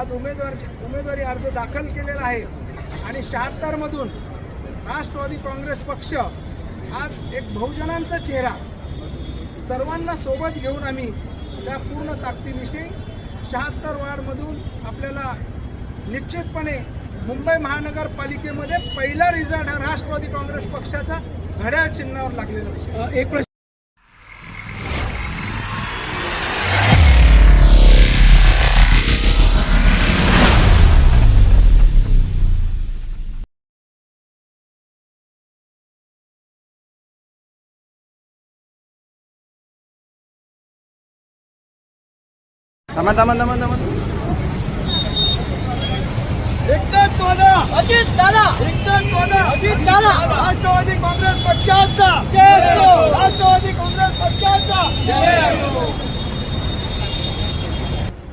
आज उमेदवार उमेदवारी अर्ज दाखल केलेला आहे. आणि शहात्तर मधून राष्ट्रवादी काँग्रेस पक्ष आज एक बहुजनांचा चेहरा सर्वांना सोबत घेऊन आम्ही त्या पूर्ण ताकदीविषयी शहात्तर वार्डमधून आपल्याला निश्चितपणे मुंबई महानगरपालिकेमध्ये पहिला रिझल्ट हा राष्ट्रवादी काँग्रेस पक्षाचा घड्याळ चिन्हावर लागलेला विषय एक थांबा थांबा थांबा थांबा. अजित दादा. अजित दादा. राष्ट्रवादी काँग्रेस पक्षाचा. राष्ट्रवादी काँग्रेस पक्षाचा.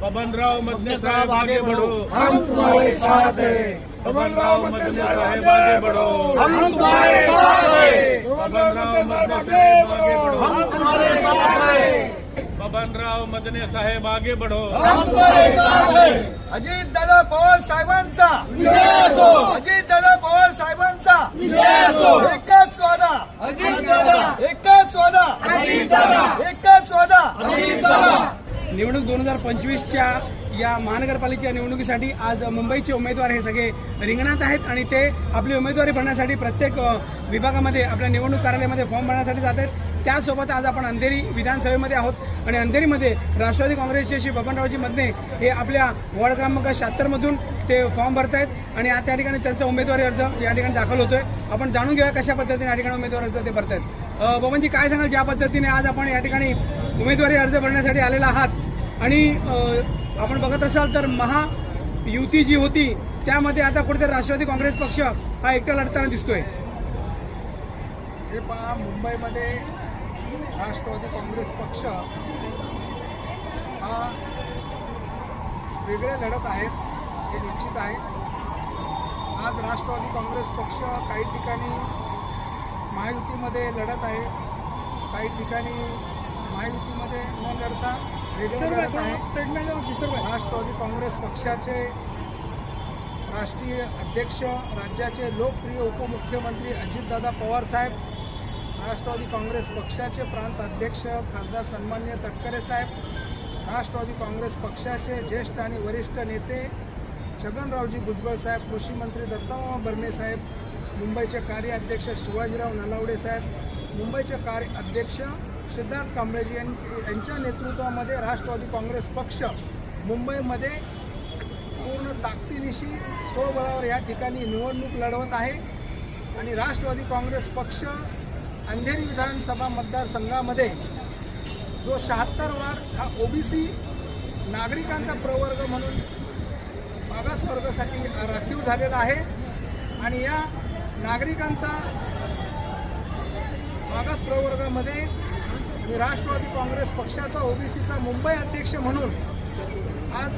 बबनराव मधने साहब आगे बढ़ो। हम तुम्हारे साथ हैं। साहब आगे बढ़ो। हम तुम्हारे साथ हैं। साहब आगे बढ़ो। हम तुम्हारे साथ हैं। बबनराव मधने साहेब आगे बढ़ो। अजित दादा पवार साहेबांचा। अजित दादा पवार साहेबांचा। एकच वादा। एकच वादा। एकच वादा। निवडणूक दोन हजार पंचवीसच्या या महानगरपालिकेच्या निवडणुकीसाठी आज मुंबईचे उमेदवार हे सगळे रिंगणात आहेत आणि ते आपली उमेदवारी भरण्यासाठी प्रत्येक विभागामध्ये आपल्या निवडणूक कार्यालयामध्ये फॉर्म भरण्यासाठी जात आहेत. त्यासोबत आज आपण अंधेरी विधानसभेमध्ये आहोत आणि अंधेरीमध्ये राष्ट्रवादी काँग्रेसचे श्री बबनरावजी मधने हे आपल्या वॉर्ड क्रमांक शहात्तरमधून ते फॉर्म भरतायत आणि आज त्या ठिकाणी त्यांचा उमेदवारी अर्ज या ठिकाणी दाखल होतोय. आपण जाणून घेऊया कशा पद्धतीने या ठिकाणी उमेदवारी अर्ज ते भरतायत आहेत. बबनजी काय सांगाल? ज्या पद्धतीने आज आपण या ठिकाणी उमेदवारी अर्ज भरण्यासाठी आलेला आहात आणि आपण बघत असाल तर महायुती जी होती त्यामध्ये आता कुठेतरी राष्ट्रवादी काँग्रेस पक्ष हा एकटा लढताना दिसतोय. हे पहा मुंबईमध्ये राष्ट्रवादी काँग्रेस पक्ष हा वेगळे लढत आहेत हे निश्चित आहे. आज राष्ट्रवादी काँग्रेस पक्ष काही ठिकाणी महायुतीमध्ये लढत आहे काही ठिकाणी महायुतीमध्ये न लढता राष्ट्रवादी काँग्रेस पक्षाचे राष्ट्रीय अध्यक्ष राज्याचे लोकप्रिय उपमुख्यमंत्री अजितदादा पवार साहेब राष्ट्रवादी काँग्रेस पक्षाचे प्रांत अध्यक्ष खासदार सन्मान्य तटकरे साहेब राष्ट्रवादी काँग्रेस पक्षाचे ज्येष्ठ आणि वरिष्ठ नेते छगनरावजी भुजबळ साहेब कृषी मंत्री दत्तामामा भरणे साहेब मुंबईचे कार्याध्यक्ष शिवाजीराव नलावडे साहेब मुंबईचे कार्य अध्यक्ष सिद्धार्थ कांबळेजी यांच्या नेतृत्वामध्ये राष्ट्रवादी काँग्रेस पक्ष मुंबईमध्ये पूर्ण ताकदीनिशी स्वबळावर या ठिकाणी निवडणूक लढवत आहे. आणि राष्ट्रवादी काँग्रेस पक्ष अंधेरी विधानसभा मतदारसंघामध्ये जो शहात्तर वार्ड हा ओबीसी नागरिकांचा प्रवर्ग म्हणून मागासवर्गासाठी राखीव झालेला आहे. आणि या नागरिकांचा मागास प्रवर्गामध्ये मी राष्ट्रवादी काँग्रेस पक्षाचा ओबीसीचा मुंबई अध्यक्ष म्हणून आज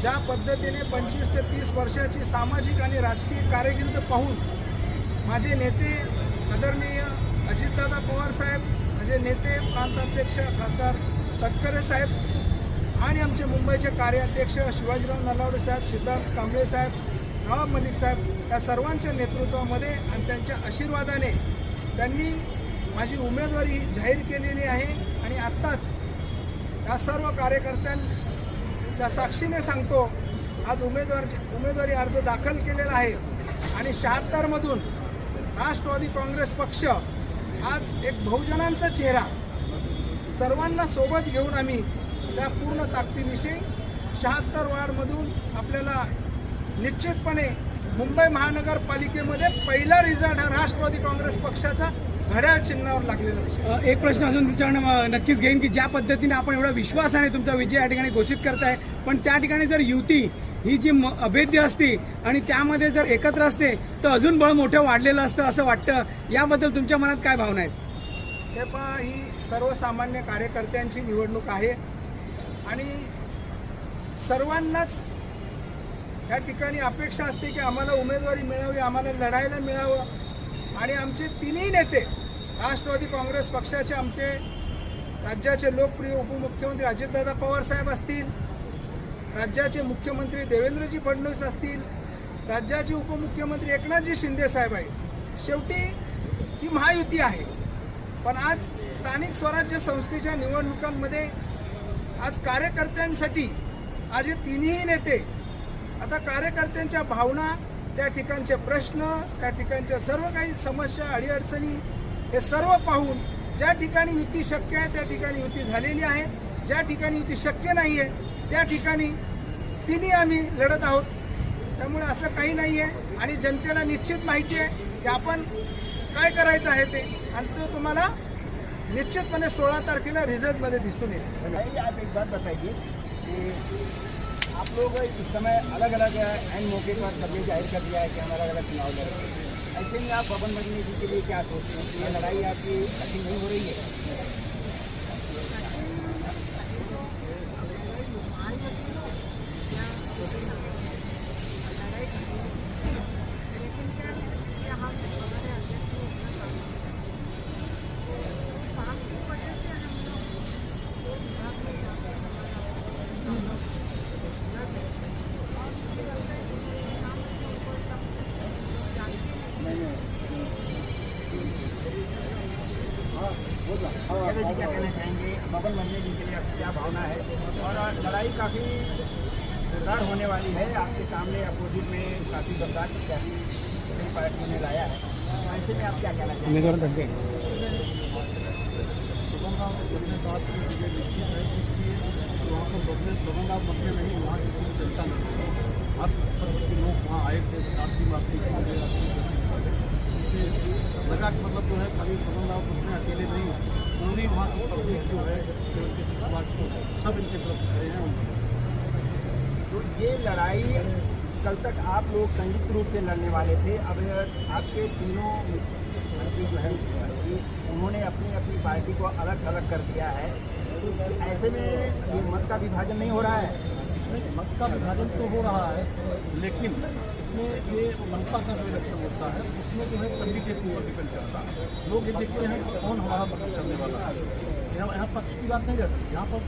ज्या पद्धतीने पंचवीस ते तीस वर्षाची सामाजिक आणि राजकीय कारकिर्द पाहून माझे नेते आदरणीय अजितदादा पवार साहेब माझे नेते प्रांताध्यक्ष खासदार तटकरे साहेब आणि आमचे मुंबईचे कार्याध्यक्ष शिवाजीराव नलावडे साहेब सिद्धार्थ कांबळे साहेब नवाब मलिक साहेब या सर्वांच्या नेतृत्वामध्ये आणि त्यांच्या आशीर्वादाने त्यांनी माझी उमेदवारी जाहीर केलेली आहे आणि आत्ताच या सर्व कार्यकर्त्यांच्या साक्षीने सांगतो आज उमेदवार उमेदवारी अर्ज दाखल केलेला आहे. आणि शहात्तरमधून राष्ट्रवादी काँग्रेस पक्ष आज एक बहुजनांचा चेहरा सर्वांना सोबत घेऊन आम्ही त्या पूर्ण ताकदीविषयी शहात्तर वार्डमधून आपल्याला निश्चितपणे मुंबई महानगरपालिकेमध्ये पहिला रिझल्ट हा राष्ट्रवादी काँग्रेस पक्षाचा घड्याळ चिन्हावर लागलेला एक प्रश्न अजून तुमच्याकडे नक्कीच घेईन की ज्या पद्धतीने आपण एवढा विश्वासाने तुमचा विजय या ठिकाणी घोषित करताय पण त्या ठिकाणी जर युती ही जी अभेद्य असती आणि त्यामध्ये जर एकत्र असते तर अजून बळ मोठं वाढलेलं असतं असं वाटतं. याबद्दल तुमच्या मनात काय भावना आहेत? पहा ही सर्वसामान्य कार्यकर्त्यांची निवडणूक आहे आणि सर्वांनाच या ठिकाणी अपेक्षा असते की आम्हाला उमेदवारी मिळावी आम्हाला लढायला मिळावं. आणि आमचे तिन्ही नेते राष्ट्रवादी काँग्रेस पक्षाचे आमचे राज्याचे लोकप्रिय उपमुख्यमंत्री अजितदादा पवार साहेब असतील राज्याचे मुख्यमंत्री देवेंद्रजी फडणवीस असतील राज्याचे उपमुख्यमंत्री एकनाथजी शिंदे साहेब आहे शेवटी ही महायुती आहे. पण आज स्थानिक स्वराज्य संस्थेच्या निवडणुकांमध्ये आज कार्यकर्त्यांसाठी आज हे तिन्ही नेते आता कार्यकर्त्यांच्या भावना त्या ठिकाणचे प्रश्न त्या ठिकाणच्या सर्व काही समस्या अडीअडचणी हे सर्व पाहून ज्या ठिकाणी युती शक्य आहे त्या ठिकाणी युती झालेली आहे. ज्या ठिकाणी युती शक्य नाही आहे त्या ठिकाणी तिन्ही आम्ही लढत आहोत. त्यामुळे असं काही नाही आहे आणि जनतेला निश्चित माहिती आहे की आपण काय करायचं आहे ते. आणि तो तुम्हाला निश्चितपणे सोळा तारखेला रिझल्टमध्ये दिसून येईल. आप एक बात बताइए कि आप लोग इस समय अलग अलग एंड मौके पर सबने जाहिर कर दिया है कि हम अलग अलग चुनाव लड़ रहे हैं। ऐसे में आप पवन बजनी जी के लिए क्या सोचते हैं कि ये लड़ाई आपकी अच्छी नहीं हो रही है? जी क्या कहना चाहेंगे? पवन बजनी जी के लिए आपकी क्या भावना है? और लड़ाई काफ़ी जोरदार होने वाली है। आपके सामने अपोजिट में काफ़ी बरसात इत्यादि कई पार्टियों ने लाया है। ऐसे में आप क्या कहना चाहेंगे? वहाँ पर बदले नहीं वहाँ की पूरी जनता नहीं हर तरह के लोग वहाँ आए थे आपकी माफ़ी लगा कि मतलब जो है खाली दबंगा बदले अकेले नहीं पूरी वहाँ की पब्लिक जो है सब इनके तरफ़ खड़े हैं तो ये लड़ाई कल तक आप लोग संयुक्त रूप से लड़ने वाले थे। अब आपके तीनों मंत्री जो है उन्होंने अपनी अपनी पार्टी को अलग अलग कर दिया है। ऐसे में ये मत का विभाजन नहीं हो रहा है? मत का विभाजन तो हो रहा है लेकिन इसमें ये मनपा का जो इलेक्शन होता है, उसमें जो है कैंडिडेट के ऊपर डिपेंड करता है। लोग ये देखते हैं कौन हमारा मदद करने वाला है। यहाँ यहाँ पक्ष की बात नहीं रहती। यहाँ पर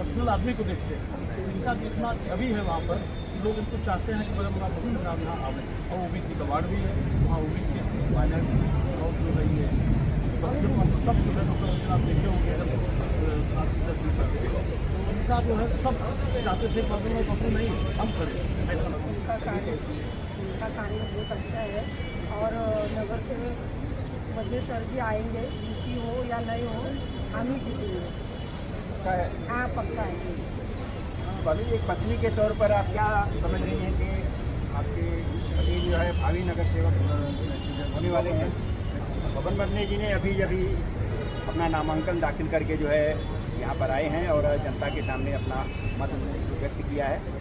पर्सनल आदमी को देखते हैं। तो इनका जितना छवि है वहाँ पर, लोग इनको चाहते हैं कि बड़ा बड़ा बहुत नाम यहाँ आवे। और ओबीसी का वार्ड भी है, वहाँ ओबीसी माइनॉरिटी और जो रही है को सब जो है मतलब आप देखे होंगे अगर आप दस बीस साल के तो उनका जो है सब चाहते थे पर्सनल और पर्सनल नहीं हम करें उनका कार्य उनका कार्य बहुत अच्छा है और नगर सेवक बदले सर जी आएँगे यूपी हो या नहीं हो हम ही जीतेंगे हाँ पक्का है अभी एक पत्नी के तौर पर आप क्या समझ रही हैं कि आपके पति जो है भावी नगर सेवक होने वाले हैं पवन बदने जी ने अभी अभी अपना नामांकन दाखिल करके जो है यहाँ पर आए हैं और जनता के सामने अपना मत व्यक्त किया है।